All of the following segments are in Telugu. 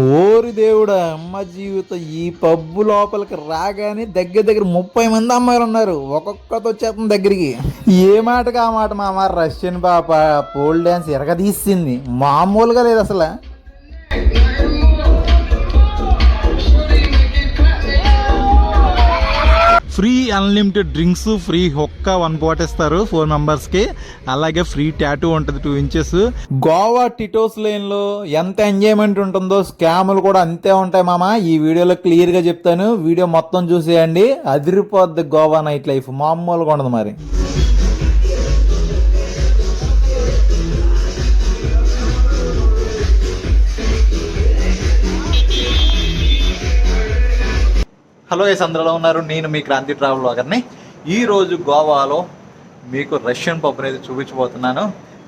ఓరి దేవుడా అమ్మ జీవితం ఈ పబ్బు లోపలికి రాగానే దగ్గర దగ్గర ముప్పై మంది అమ్మాయిలు ఉన్నారు. ఒక్కొక్కతో వచ్చేస్తుంది దగ్గరికి. ఏ మాటగా ఆ మాట మామ? రష్యన్ పాప పోల్ డ్యాన్స్ ఎరగదీసింది. మామూలుగా లేదు అసలు. ఫ్రీ అన్లిమిటెడ్ డ్రింక్స్ ఫ్రీ హొక్క వన్ బాట్ ఇస్తారు ఫోర్ మెంబర్స్కి అలాగే ఫ్రీ టాటూ ఉంటుంది టూ ఇంచెస్. గోవా టిటోస్ లైన్లో ఎంత ఎంజాయ్మెంట్ ఉంటుందో స్కాములు కూడా అంతే ఉంటాయి మామ. ఈ వీడియోలో క్లియర్గా చెప్తాను. వీడియో మొత్తం చూసేయండి. అదిరిపోద్ది గోవా నైట్ లైఫ్. మామూలుగా ఉండదు మరి. హలో ఎస్ అందరిలో ఉన్నారు. నేను మీ క్రాంతి ట్రావెల్ బ్లాగర్ని. ఈరోజు గోవాలో మీకు రష్యన్ పబ్ అనేది చూపించబోతున్నాను.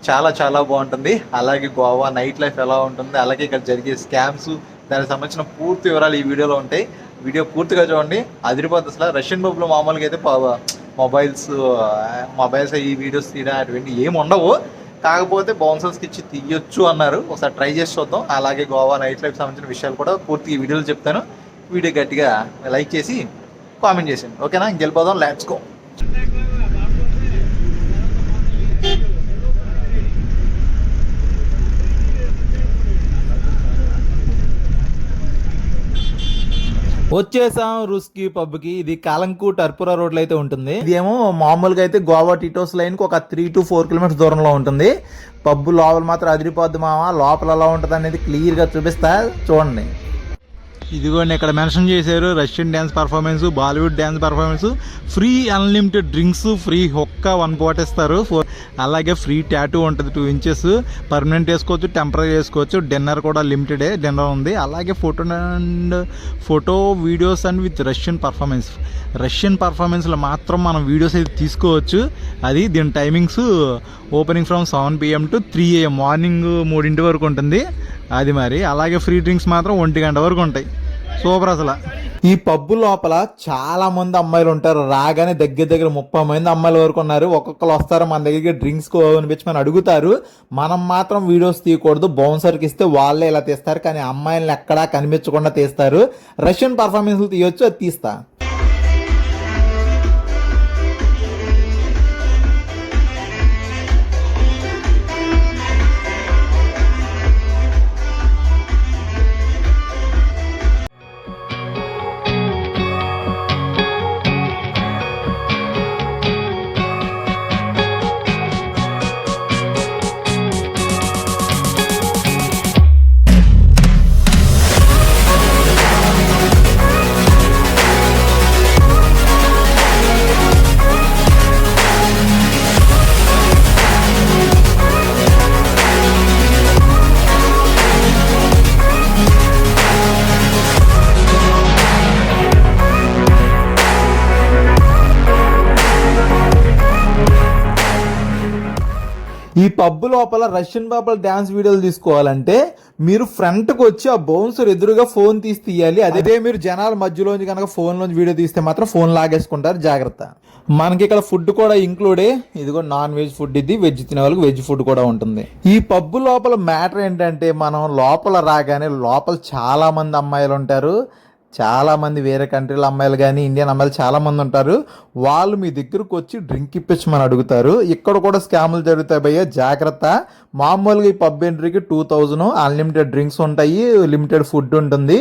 చాలా చాలా బాగుంటుంది. అలాగే గోవా నైట్ లైఫ్ ఎలా ఉంటుంది? అలాగే ఇక్కడ జరిగే స్కామ్స్ దానికి సంబంధించిన పూర్తి వివరాలు ఈ వీడియోలో ఉంటాయి. వీడియో పూర్తిగా చూడండి. అదిరిపోతుంది అసలు. రష్యన్ పబ్లో మామూలుగా అయితే మొబైల్స్ మొబైల్స్ ఈ వీడియోస్ తీయడం అటువంటి ఏమి ఉండవు. కాకపోతే బౌన్సర్స్కి ఇచ్చి తీయొచ్చు అన్నారు. ఒకసారి ట్రై చేసి చూద్దాం. అలాగే గోవా నైట్ లైఫ్ సంబంధించిన విషయాలు కూడా పూర్తి ఈ వీడియోలు చెప్తాను. వీడియో గట్టిగా లైక్ చేసి కామెంట్ చేసేయండి. ఓకేనా? ఇంకెళ్ళిపోదాం లెట్స్ గో వచ్చేసాం రుస్కి పబ్కి. ఇది కాలంకు టర్పురా రోడ్లో అయితే ఉంటుంది. ఇది ఏమో మామూలుగా అయితే గోవా టిటోస్ లైన్కి ఒక త్రీ టు ఫోర్ కిలోమీటర్స్ దూరంలో ఉంటుంది. పబ్బు లోపల మాత్రం అదిరిపోద్ది మామ. లోపల ఎలా ఉంటుంది అనేది క్లియర్గా చూపిస్తా. చూడండి. ఇదిగోండి ఇక్కడ మెన్షన్ చేశారు Russian dance performance Bollywood dance performance. Free unlimited drinks free హొక్క one bat ఇస్తారు. అలాగే ఫ్రీ ట్యాటూ ఉంటుంది టూ ఇంచెస్. పర్మనెంట్ వేసుకోవచ్చు టెంపరీ వేసుకోవచ్చు. డిన్నర్ కూడా లిమిటెడే డిన్నర్ ఉంది. అలాగే photo and photo videos and with Russian performance. Russian పర్ఫార్మెన్స్లో మాత్రం మనం వీడియోస్ అయితే తీసుకోవచ్చు. అది దీని timings opening from seven PM to three AM. Morning మూడింటి వరకు ఉంటుంది. అది మరి. అలాగే ఫ్రీ డ్రింక్స్ మాత్రం ఒంటి గంట వరకు ఉంటాయి. సూపర్ అసలు ఈ పబ్బు లోపల చాలా మంది అమ్మాయిలు ఉంటారు. రాగానే దగ్గర దగ్గర ముప్పై మంది అమ్మాయిల వరకు ఉన్నారు. ఒక్కొక్కరు వస్తారు మన దగ్గరికి డ్రింక్స్ అనిపించి మనం అడుగుతారు. మనం మాత్రం వీడియోస్ తీయకూడదు. బౌన్సర్కి ఇస్తే వాళ్ళే ఇలా తీస్తారు. కానీ అమ్మాయిలను ఎక్కడా కనిపించకుండా తీస్తారు. రష్యన్ పర్ఫార్మెన్స్లు తీయొచ్చు అది తీస్తా. ఈ పబ్ లోపల రష్యన్ బాబుల డాన్స్ వీడియోలు తీసుకోవాలంటే మీరు ఫ్రంట్కి వచ్చి ఆ బౌన్సర్ ఎదురుగా ఫోన్ తీసి తీయాలి. అదే మీరు జనాల మధ్యలోంచి కనుక ఫోన్ లోంచి వీడియో తీస్తే మాత్రం ఫోన్ లాగేసుకుంటారు. జాగ్రత్త. మనకి ఇక్కడ ఫుడ్ కూడా ఇంక్లూడే ఇదిగో నాన్ వెజ్ ఫుడ్ ఇది. వెజ్ తినే వాళ్ళకి వెజ్ ఫుడ్ కూడా ఉంటుంది. ఈ పబ్ లోపల మ్యాటర్ ఏంటంటే మనం లోపల రాగానే లోపల చాలా మంది అమ్మాయిలు ఉంటారు. చాలామంది వేరే కంట్రీల అమ్మాయిలు కానీ ఇండియన్ అమ్మాయిలు చాలామంది ఉంటారు. వాళ్ళు మీ దగ్గరకు వచ్చి డ్రింక్ ఇప్పించమని అడుగుతారు. ఇక్కడ కూడా స్కాములు జరుగుతాయి భయ్య జాగ్రత్త. మామూలుగా ఈ పబ్ ఎంట్రీకి టూ థౌజండ్ అన్లిమిటెడ్ డ్రింక్స్ ఉంటాయి లిమిటెడ్ ఫుడ్ ఉంటుంది.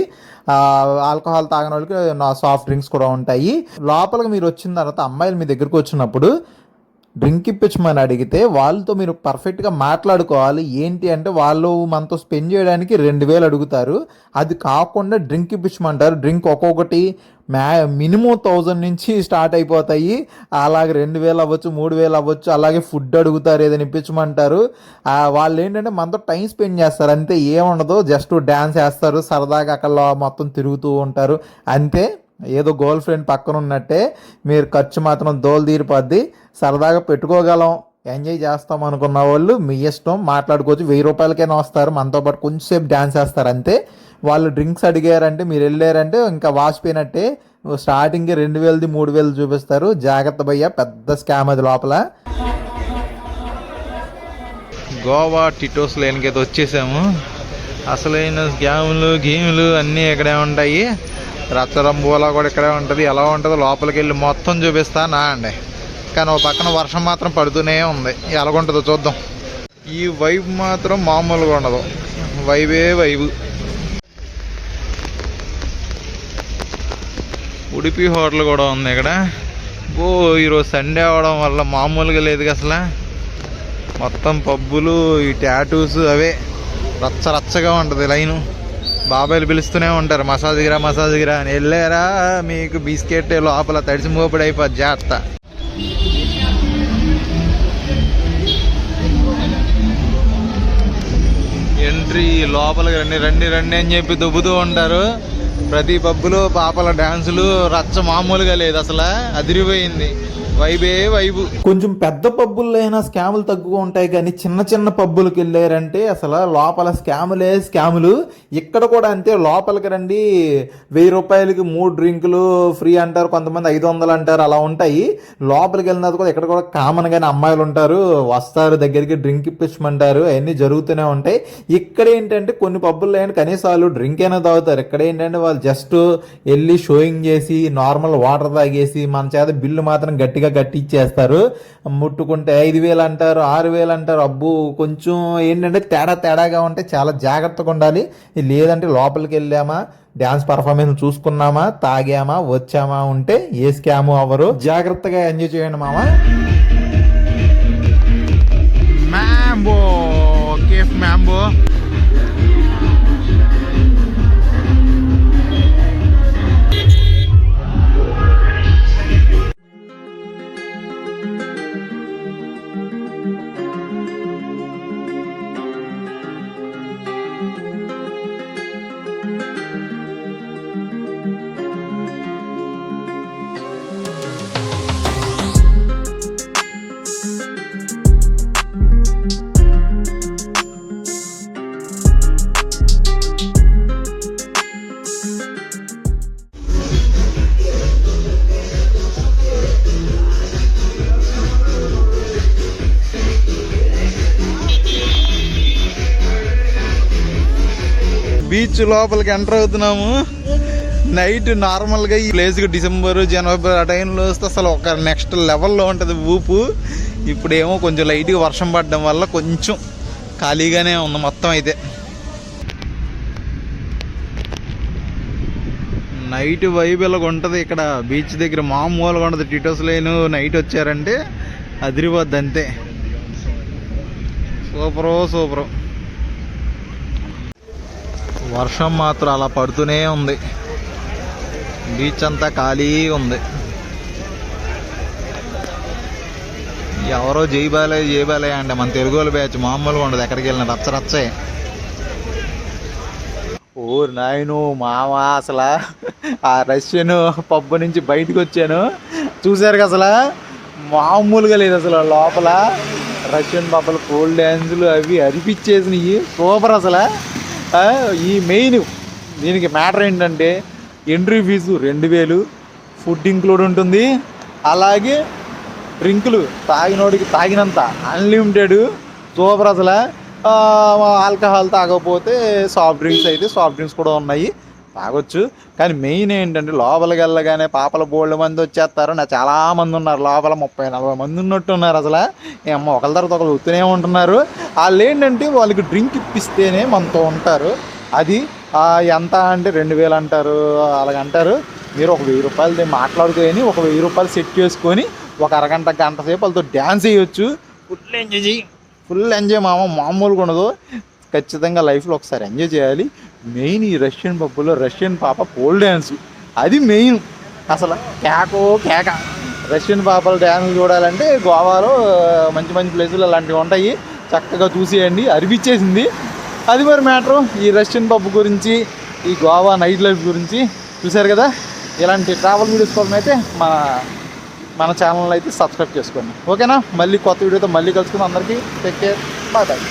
ఆల్కహాల్ తాగిన వాళ్ళకి నా సాఫ్ట్ డ్రింక్స్ కూడా ఉంటాయి. లోపలికి మీరు వచ్చిన తర్వాత అమ్మాయిలు మీ దగ్గరకు వచ్చినప్పుడు డ్రింక్ ఇప్పించమని అడిగితే వాళ్ళతో మీరు పర్ఫెక్ట్గా మాట్లాడుకోవాలి. ఏంటి అంటే వాళ్ళు మనతో స్పెండ్ చేయడానికి రెండు వేలు అడుగుతారు. అది కాకుండా డ్రింక్ ఇప్పించమంటారు. డ్రింక్ ఒక్కొక్కటి మ్యా మినిమం థౌజండ్ నుంచి స్టార్ట్ అయిపోతాయి. అలాగే రెండు వేలు అవ్వచ్చు మూడు వేలు అవ్వచ్చు అలాగే ఫుడ్ అడుగుతారు ఏదైనా ఇప్పించమంటారు. వాళ్ళు ఏంటంటే మనతో టైం స్పెండ్ చేస్తారు. అంతే ఏముండదు జస్ట్ డ్యాన్స్ వేస్తారు. సరదాగా అక్కడ మొత్తం తిరుగుతూ ఉంటారు. అంతే. ఏదో గర్ల్ ఫ్రెండ్ పక్కన ఉన్నట్టే మీరు ఖర్చు మాత్రం దోలు తీరిపోద్ది. సరదాగా పెట్టుకోగలం. ఎంజాయ్ చేస్తాం అనుకున్న వాళ్ళు మీ ఇష్టం మాట్లాడుకోవచ్చు. వెయ్యి రూపాయలకైనా వస్తారు. మనతో పాటు కొంచెంసేపు డ్యాన్స్ వేస్తారు అంతే. వాళ్ళు డ్రింక్స్ అడిగారంటే మీరు వెళ్ళారంటే ఇంకా వాసిపోయినట్టే. స్టార్టింగ్ రెండు వేలది మూడు వేలు చూపిస్తారు. జాగ్రత్త భయ్య పెద్ద స్కామ్ అది లోపల. గోవా టిటోస్ లేనికైతే వచ్చేసాము. అసలైన స్కాములు గేములు అన్నీ ఇక్కడే ఉంటాయి. రచ్చరంబోలా కూడా ఇక్కడే ఉంటుంది. ఎలా ఉంటుందో లోపలికి వెళ్ళి మొత్తం చూపిస్తానా అండి. కానీ ఒక పక్కన వర్షం మాత్రం పడుతూనే ఉంది. ఎలాగుంటుందో చూద్దాం. ఈ వైబ్ మాత్రం మామూలుగా ఉండదు. వైబే వైబు. ఉడిపి హోటల్ కూడా ఉంది ఇక్కడ. ఓ ఈరోజు సండే అవడం వల్ల మామూలుగా లేదు అసలు. మొత్తం పబ్బులు ఈ టాటూస్ అవే. రచ్చ రచ్చగా ఉంటుంది లైను. బాబాయ్లు పిలుస్తూనే ఉంటారు మసాజ్ దిగిరా మసాజ్ దిగిరా అని. వెళ్ళారా? మీకు బిస్కెట్ లోపల తడిసి మోపుడు అయిపోద్ది. జాగ్రత్త. ఎంట్రీ లోపలికి రండి రండి రండి అని చెప్పి దుబ్బుతూ ఉంటారు. ప్రతి పబ్బులో పాపల డాన్సులు రచ్చ మామూలుగా లేదు అసలు. అదిరిపోయింది. వైబే వైబు. కొంచెం పెద్ద పబ్బుల్లో అయినా స్కాములు తక్కువ ఉంటాయి కానీ చిన్న చిన్న పబ్బులకు వెళ్ళారంటే అసలు లోపల స్కాములే స్కాములు. ఇక్కడ కూడా అంతే లోపలికి రండి వెయ్యి రూపాయలకి మూడు డ్రింకులు ఫ్రీ అంటారు కొంతమంది ఐదు వందలు అంటారు అలా ఉంటాయి. లోపలికి వెళ్ళిన కూడా ఇక్కడ కూడా కామన్ గానే అమ్మాయిలు ఉంటారు వస్తారు దగ్గరికి డ్రింక్ ఇప్పించమంటారు అవన్నీ జరుగుతూనే ఉంటాయి. ఇక్కడ ఏంటంటే కొన్ని పబ్బుల్లో ఏంటి కనీసం వాళ్ళు డ్రింక్ అయినా తాగుతారు. ఇక్కడ ఏంటంటే వాళ్ళు జస్ట్ వెళ్ళి షోయింగ్ చేసి నార్మల్ వాటర్ తాగేసి మన చేత బిల్లు మాత్రం గట్టి గట్టిగా కట్టిచ్చేస్తారు ముట్టుకుంటే ఐదు వేలు అంటారు ఆరు వేలు అంటారు. అబ్బు కొంచెం ఏంటంటే తేడా తేడాగా ఉంటే చాలా జాగ్రత్తగా ఉండాలి. లేదంటే లోపలికి వెళ్ళామా డ్యాన్స్ పర్ఫార్మెన్స్ చూసుకున్నామా తాగామా వచ్చామా ఉంటే ఏ స్కాము అవ్వరు. జాగ్రత్తగా ఎంజాయ్ చేయండి మామ. బీచ్ లోపలికి ఎంటర్ అవుతున్నాము. నైట్ నార్మల్గా ఈ ప్లేస్కి డిసెంబర్ జనవరి ఆ టైంలో వస్తే అసలు ఒక నెక్స్ట్ లెవెల్లో ఉంటుంది ఊపు. ఇప్పుడేమో కొంచెం లైట్గా వర్షం పడడం వల్ల కొంచెం ఖాళీగానే ఉంది మొత్తం అయితే. నైట్ వైబ్ ఇలాగ ఉంటుంది ఇక్కడ బీచ్ దగ్గర. మామూలుగా ఉంటుంది టిటోస్ లైన్ నైట్ వచ్చారంటే అదిరిపోద్ది అంతే. సూపరు సూపరు వర్షం మాత్రం అలా పడుతూనే ఉంది. బీచ్ అంతా ఖాళీ ఉంది. ఎవరో జైబాలే జైబాలే అంటే మన తెలుగు వాళ్ళ బ్యాచ్ మామూలుగా ఉండదు. ఎక్కడికి వెళ్ళిన రచ్చ రచ్చే. ఓ నాయను మామ అసలు? ఆ రష్యన్ పబ్బు నుంచి బయటకు వచ్చాను. చూశారు కదా అసలు? మామూలుగా లేదు అసలు లోపల. రష్యన్ పబ్బలు కోల్డ్ డ్యాన్సులు అవి అరిపించేసినాయి. సూపర్ అసలు. ఈ మెయిన్ దీనికి మ్యాటర్ ఏంటంటే ఎంట్రీ ఫీజు రెండు వేలు ఫుడ్ ఇంక్లూడ్ ఉంటుంది. అలాగే డ్రింకులు తాగినోడికి తాగినంత అన్లిమిటెడ్ సూపర్ అసలు ఆల్కహాల్ తాగకపోతే సాఫ్ట్ డ్రింక్స్ అయితే సాఫ్ట్ డ్రింక్స్ కూడా ఉన్నాయి. తాగొచ్చు. కానీ మెయిన్ ఏంటంటే లోపలికి వెళ్ళగానే పాపల బోల్డ్ మంది వచ్చేస్తారు. నా చాలా మంది ఉన్నారు. లోపల ముప్పై నలభై మంది ఉన్నట్టు ఉన్నారు అసలు. ఏ అమ్మ ఒకరి తర్వాత ఒకరు వస్తూనే ఉంటున్నారు. వాళ్ళు ఏంటంటే వాళ్ళకి డ్రింక్ ఇప్పిస్తేనే మనతో ఉంటారు. అది ఎంత అంటే రెండు వేలు అంటారు. అలాగంటారు మీరు ఒక వెయ్యి రూపాయలు మాట్లాడుకొని ఒక వెయ్యి రూపాయలు సెట్ చేసుకొని ఒక అరగంట గంట సేపు వాళ్ళతో డ్యాన్స్ చేయొచ్చు. ఫుల్ ఎంజాయ్ చేయి. ఫుల్ ఎంజాయ్ మామ. మామూలుగా ఉండదు. ఖచ్చితంగా లైఫ్లో ఒకసారి ఎంజాయ్ చేయాలి. మెయిన్ ఈ రష్యన్ పబ్బులో రష్యన్ పాప పోల్ డ్యాన్స్. అది మెయిన్. అసలు కేకో కేక. రష్యన్ పాపల డ్యాన్స్ చూడాలంటే గోవాలో మంచి మంచి ప్లేసులు అలాంటివి ఉంటాయి. చక్కగా చూసేయండి అరిపించేసింది అది మరి మ్యాటరు. ఈ రష్యన్ పబ్ గురించి ఈ గోవా నైట్ లైఫ్ గురించి చూశారు కదా? ఇలాంటి ట్రావెల్ వీడియోస్ కోసం అయితే మన మన ఛానల్ అయితే సబ్స్క్రైబ్ చేసుకోండి. ఓకేనా? మళ్ళీ కొత్త వీడియోతో మళ్ళీ కలుసుకుందాం. అందరికీ టేక్ కేర్. Bye bye.